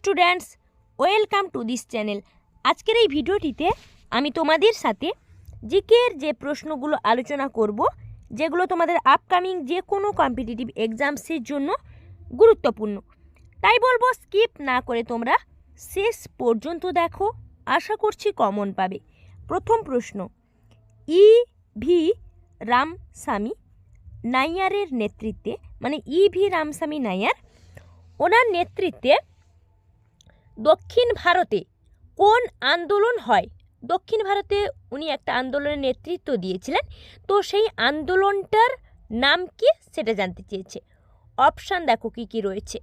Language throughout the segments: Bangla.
Students welcome to this channel আজকের এই ভিডিওটিতে আমি তোমাদের সাথে জিকের যে প্রশ্নগুলো আলোচনা করব, যেগুলো তোমাদের আপকামিং যে কোনো কম্পিটিটিভ এক্সামসের জন্য গুরুত্বপূর্ণ। তাই বলব স্কিপ না করে তোমরা শেষ পর্যন্ত দেখো, আশা করছি কমন পাবে। প্রথম প্রশ্ন, ই ভি রামস্বামী নাইয়ারের নেতৃত্বে মানে ই ভি রামস্বামী নাইয়ার, ওনার নেতৃত্বে দক্ষিণ ভারতে কোন আন্দোলন হয়? দক্ষিণ ভারতে উনি একটা আন্দোলনের নেতৃত্ব দিয়েছিলেন। তো সেই আন্দোলনটার নাম কি সেটা জানতে চেয়েছে। অপশান দেখো কী কী রয়েছে।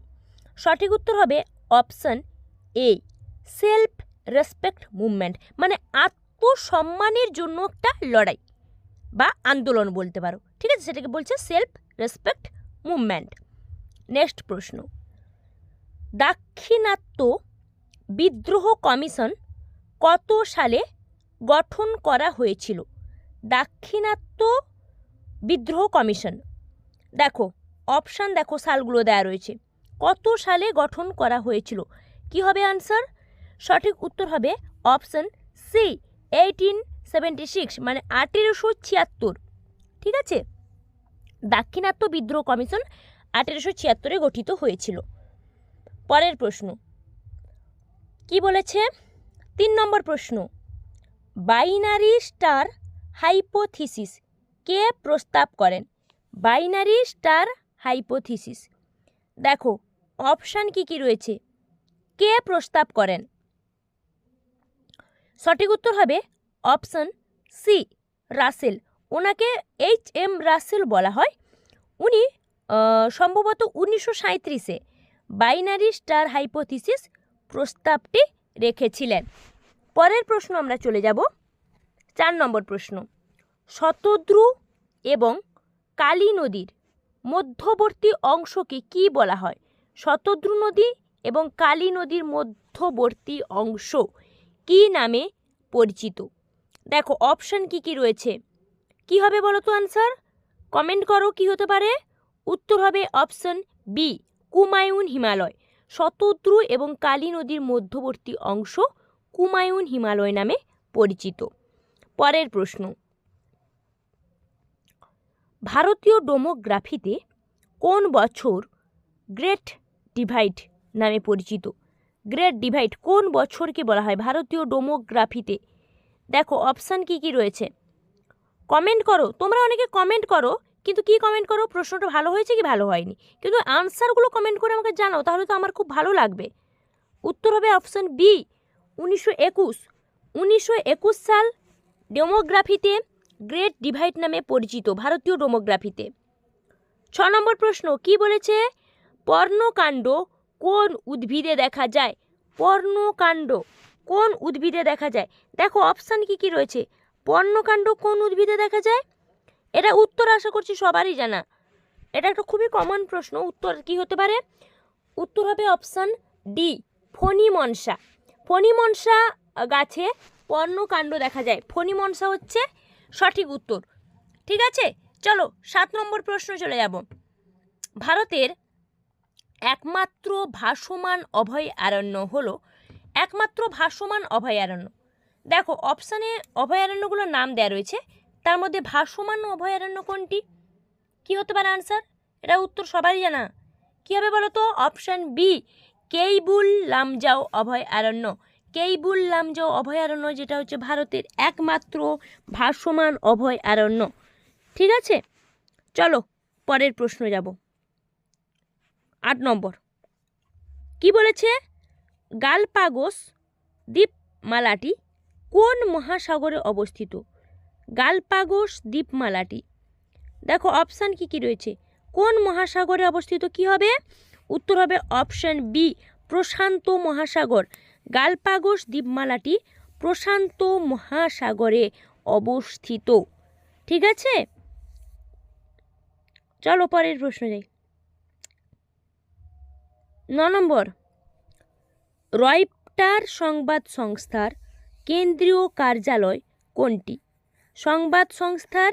সঠিক উত্তর হবে option A self respect movement মানে আত্মসম্মানের জন্য একটা লড়াই বা আন্দোলন বলতে পারো। ঠিক আছে, সেটাকে বলছে সেলফ রেসপেক্ট মুভমেন্ট নেক্সট প্রশ্ন। দাক্ষিণাত্য বিদ্রোহ কমিশন কত সালে গঠন করা হয়েছিল? দাক্ষিণাত্য বিদ্রোহ কমিশন। দেখো অপশান দেখো, সালগুলো দেয়া রয়েছে। কত সালে গঠন করা হয়েছিল? কি হবে আনসার সঠিক উত্তর হবে option C eighteen seventy six মানে আঠেরোশো ছিয়াত্তর। ঠিক আছে? দাক্ষিণাত্য বিদ্রোহ কমিশন আঠেরোশো ছিয়াত্তরে গঠিত হয়েছিল। পরের প্রশ্ন কি বলেছে? তিন নম্বর প্রশ্ন। বাইনারি স্টার হাইপোথিসিস কে প্রস্তাব করেন? Binary star hypothesis. দেখো, অপশান কি কি রয়েছে? কে প্রস্তাব করেন? সঠিক উত্তর হবে অপশান সি, রাসেল। ওনাকে এইচ এম রাসেল বলা হয়। উনি সম্ভবত উনিশশো সাঁত্রিশে বাইনারি স্টার হাইপোথিসিস প্রস্তাবটি রেখেছিলেন। পরের প্রশ্ন আমরা চলে যাব। চার নম্বর প্রশ্ন। শতদ্রু এবং কালী নদীর মধ্যবর্তী অংশকে কি বলা হয়? শতদ্রু নদী এবং কালী নদীর মধ্যবর্তী অংশ কি নামে পরিচিত? দেখো, অপশান কি কি রয়েছে? কি হবে বলো তো আনসার কমেন্ট করো, কি হতে পারে? উত্তর হবে অপশান বি কুমায়ুন হিমালয়। শতদ্রু এবং কালী নদীর মধ্যবর্তী অংশ কুমায়ুন হিমালয় নামে পরিচিত। পরের প্রশ্ন। ভারতীয় ডোমোগ্রাফিতে কোন বছর গ্রেট ডিভাইড নামে পরিচিত? গ্রেট ডিভাইড কোন বছরকে বলা হয় ভারতীয় ডোমোগ্রাফিতে? দেখো, অপশান কি কি রয়েছে? কমেন্ট করো। তোমরা অনেকে কমেন্ট করো কিন্তু কি কমেন্ট করো? প্রশ্নটা ভালো হয়েছে কি ভালো হয়নি? কিন্তু আনসারগুলো কমেন্ট করে আমাকে জানাও, তাহলে তো আমার খুব ভালো লাগবে। উত্তর হবে অপশান বি উনিশশো একুশ। উনিশশো একুশ সাল ডেমোগ্রাফিতে গ্রেট ডিভাইড নামে পরিচিত ভারতীয় ডেমোগ্রাফিতে ছ নম্বর প্রশ্ন, কি বলেছে? পর্ণকাণ্ড কোন উদ্ভিদে দেখা যায়? পর্ণকাণ্ড কোন উদ্ভিদে দেখা যায়? দেখো অপশান কি কি রয়েছে? পর্ণকাণ্ড কোন উদ্ভিদে দেখা যায়? এটা উত্তর আশা করছি সবারই জানা। এটা একটা খুবই কমন প্রশ্ন, উত্তর কি হতে পারে? উত্তর হবে অপশান ডি ফণি মনসা ফণি মনসা গাছে পর্ণকাণ্ড দেখা যায়। ফণি মনসা হচ্ছে সঠিক উত্তর। ঠিক আছে? চলো, সাত নম্বর প্রশ্ন চলে যাব। ভারতের একমাত্র ভাসমান অভয়ারণ্য হলো, একমাত্র ভাসমান অভয়ারণ্য। দেখো অপশানে অভয়ারণ্যগুলোর নাম দেওয়া রয়েছে। তার মধ্যে ভাসমান অভয়ারণ্য কোনটি? কি হতে পারে আনসার এটা উত্তর সবারই জানা। কী হবে বলো তো অপশান বি কেইবুল লামজাও অভয়ারণ্য। কেইবুল লামজাও অভয়ারণ্য যেটা হচ্ছে ভারতের একমাত্র ভাসমান অভয়ারণ্য। ঠিক আছে? চলো, পরের প্রশ্ন যাব। আট নম্বর। কি বলেছে? গালপাগোস দ্বীপমালাটি কোন মহাসাগরে অবস্থিত? গালপাগোস দ্বীপমালাটি। দেখো অপশান কি কি রয়েছে? কোন মহাসাগরে অবস্থিত, কি হবে? উত্তর হবে অপশান বি প্রশান্ত মহাসাগর। গালপাগোস দ্বীপমালাটি প্রশান্ত মহাসাগরে অবস্থিত। ঠিক আছে? চলো, পরের প্রশ্ন যাই। ন নম্বর। রয়টার সংবাদ সংস্থার কেন্দ্রীয় কার্যালয় কোনটি? সংবাদ সংস্থার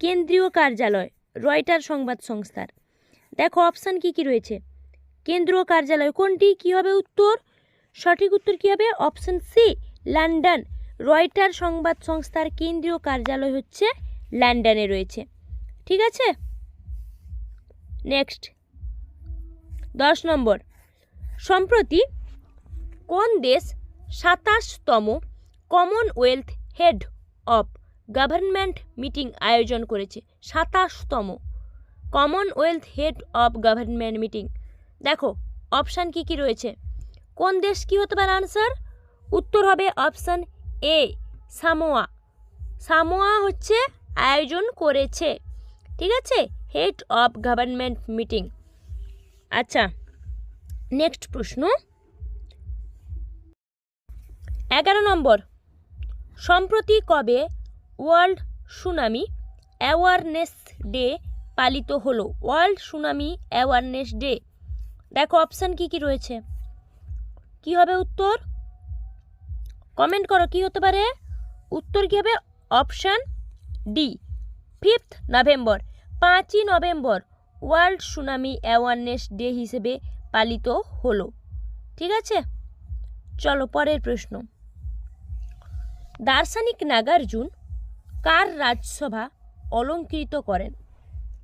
কেন্দ্রীয় কার্যালয়, রয়টার সংবাদ সংস্থার। দেখো অপশান কি কি রয়েছে? কেন্দ্রীয় কার্যালয় কোনটি, কি হবে উত্তর? সঠিক উত্তর কী হবে? অপশন সি লন্ডন রয়টার সংবাদ সংস্থার কেন্দ্রীয় কার্যালয় হচ্ছে লন্ডনে রয়েছে। ঠিক আছে? নেক্সট দশ নম্বর। সম্প্রতি কোন দেশ সাতাশতম commonwealth head of government meeting আয়োজন করেছে, সাতাশতম। Commonwealth head of government meeting দেখো অপশান কি কি রয়েছে? কোন দেশ কি হতে পারে আনসার উত্তর হবে অপশান এ সামোয়া সামোয়া হচ্ছে আয়োজন করেছে, ঠিক আছে? হেড অফ গভর্নমেন্ট মিটিং আচ্ছা নেক্সট প্রশ্ন। এগারো নম্বর। সম্প্রতি কবে ওয়ার্ল্ড সুনামি অ্যাওয়ারনেস ডে পালিত হলো। World tsunami awareness day. দেখো, অপশান কি কি রয়েছে? কি হবে উত্তর? কমেন্ট করো, কি হতে পারে? উত্তর কি হবে? অপশান ডি, ফিফথ নভেম্বর, পাঁচই নভেম্বর ওয়ার্ল্ড সুনামি অ্যাওয়ারনেস ডে হিসেবে পালিত হলো। ঠিক আছে? চলো, পরের প্রশ্ন। দার্শনিক নাগার্জুন কার রাজসভা অলঙ্কৃত করেন?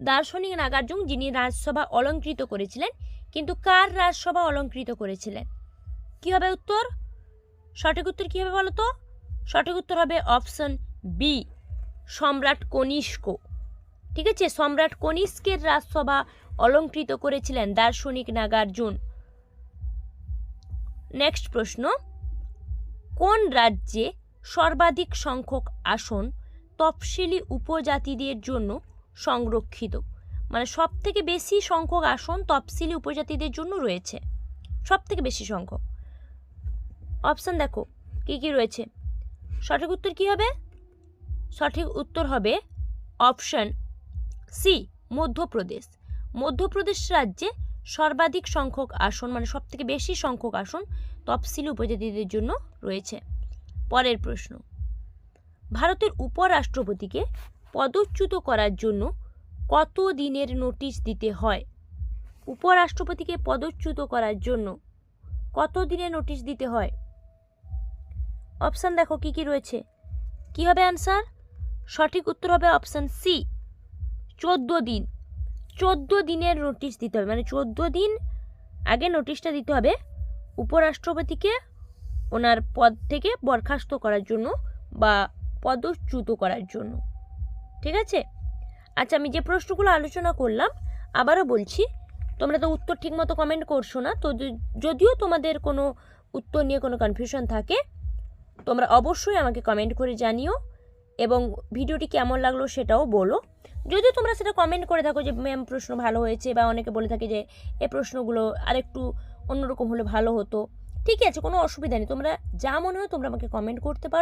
দার্শনিক নাগার্জুন যিনি রাজসভা অলঙ্কৃত করেছিলেন, কিন্তু কার রাজসভা অলঙ্কৃত করেছিলেন? কি হবে উত্তর? সঠিক উত্তর কী হবে বলো তো? সঠিক উত্তর হবে অপশন বি সম্রাট কনিষ্ক। ঠিক আছে? সম্রাট কনিষ্কের রাজসভা অলঙ্কৃত করেছিলেন দার্শনিক নাগার্জুন। নেক্সট প্রশ্ন, কোন রাজ্যে সর্বাধিক সংখ্যক আসন তফসিলি উপজাতিদের জন্য সংরক্ষিত। মানে সব থেকে বেশি সংখ্যক আসন তফসিলি উপজাতিদের জন্য রয়েছে। সব থেকে বেশি সংখ্যক। অপশান দেখো, কি কি রয়েছে? সঠিক উত্তর কি হবে? সঠিক উত্তর হবে অপশান সি মধ্যপ্রদেশ। মধ্যপ্রদেশ রাজ্যে সর্বাধিক সংখ্যক আসন মানে সব থেকে বেশি সংখ্যক আসন তফসিলি উপজাতিদের জন্য রয়েছে। পরের প্রশ্ন ভারতের উপরাষ্ট্রপতিকে পদচ্যুত করার জন্য কত দিনের নোটিশ দিতে হয়? উপরাষ্ট্রপতিকে পদচ্যুত করার জন্য কত দিনের নোটিশ দিতে হয়? অপশান দেখো কি কি রয়েছে। কি হবে অ্যান্সার? সঠিক উত্তর হবে অপশান সি। চোদ্দ দিন। চোদ্দ দিনের নোটিশ দিতে হবে। মানে চোদ্দ দিন আগে নোটিশটা দিতে হবে উপরাষ্ট্রপতিকে ওনার পদ থেকে বরখাস্ত করার জন্য বা পদচ্যুত করার জন্য। ঠিক আছে? আচ্ছা আমি যে প্রশ্নগুলো আলোচনা করলাম, আবারও বলছি, তোমরা তো উত্তর ঠিকমতো কমেন্ট করছ না, তো যদিও তোমাদের কোনো উত্তর নিয়ে কোনো কনফিউশন থাকে, তোমরা অবশ্যই আমাকে কমেন্ট করে জানিও এবং ভিডিওটি কেমন লাগল সেটাও বলো। যদিও তোমরা সেটা কমেন্ট করে থাকো যে ম্যাম প্রশ্ন ভালো হয়েছে বা অনেকে বলে থাকে যে, এ প্রশ্নগুলো আরেকটু অন্যরকম হলে ভালো হতো। ঠিকই আছে, কোনো অসুবিধা নেই, তোমরা যা মনে হয় তোমরা আমাকে কমেন্ট করতে পারো।